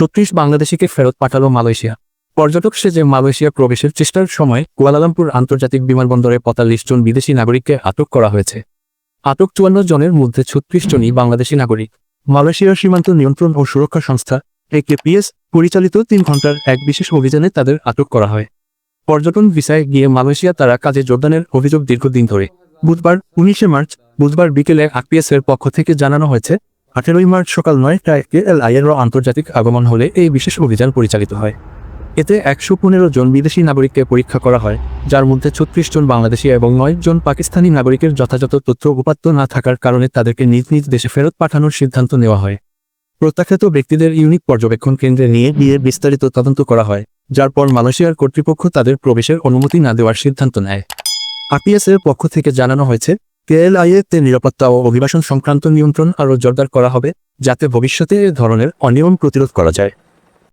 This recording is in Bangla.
ছত্রিশ বাংলাদেশিকে ফেরত পাঠালো মালয়েশিয়া। পর্যটক সেজে মালয়েশিয়া প্রবেশের চেষ্টার সময় কুয়ালালামপুর আন্তর্জাতিক বিমানবন্দরে পঁয়তাল্লিশ জন বিদেশি নাগরিককে আটক করা হয়েছে। আটক চুয়ান্ন জনের মধ্যে ছত্রিশ জনই বাংলাদেশি নাগরিক। মালয়েশিয়ার সীমান্ত নিয়ন্ত্রণ ও সুরক্ষা সংস্থা একেপিএস পরিচালিত তিন ঘণ্টার এক বিশেষ অভিযানে তাদের আটক করা হয়। পর্যটন ভিসায় গিয়ে মালয়েশিয়া তারা কাজে যোগদানের অভিযোগ দীর্ঘদিন ধরে। বুধবার উনিশে মার্চ, বুধবার বিকেলে আরপিএস এর পক্ষ থেকে জানানো হয়েছে আঠেরোই মার্চ সকাল নয়টায় কে এল আইয়ের আন্তর্জাতিক আগমন হলে এই বিশেষ অভিযান পরিচালিত হয়। এতে একশো পনেরো জন বিদেশি নাগরিককে পরীক্ষা করা হয়, যার মধ্যে ছত্রিশ জন বাংলাদেশি এবং নয় জন পাকিস্তানি নাগরিকের যথাযথ তথ্য উপাত্ত না থাকার কারণে তাদেরকে নিজ নিজ দেশে ফেরত পাঠানোর সিদ্ধান্ত নেওয়া হয়। প্রত্যাখ্যাত ব্যক্তিদের ইউনিক পর্যবেক্ষণ কেন্দ্রে নিয়ে গিয়ে বিস্তারিত তদন্ত করা হয়, যার পর মালয়েশিয়ার কর্তৃপক্ষ তাদের প্রবেশের অনুমতি না দেওয়ার সিদ্ধান্ত নেয়। আরপিএস এর পক্ষ থেকে জানানো হয়েছে কেএলআইএ তে নিরাপত্তা ও অভিবাসন সংক্রান্ত নিয়ন্ত্রণ আরও জোরদার করা হবে, যাতে ভবিষ্যতে এ ধরনের অনিয়ম প্রতিরোধ করা যায়।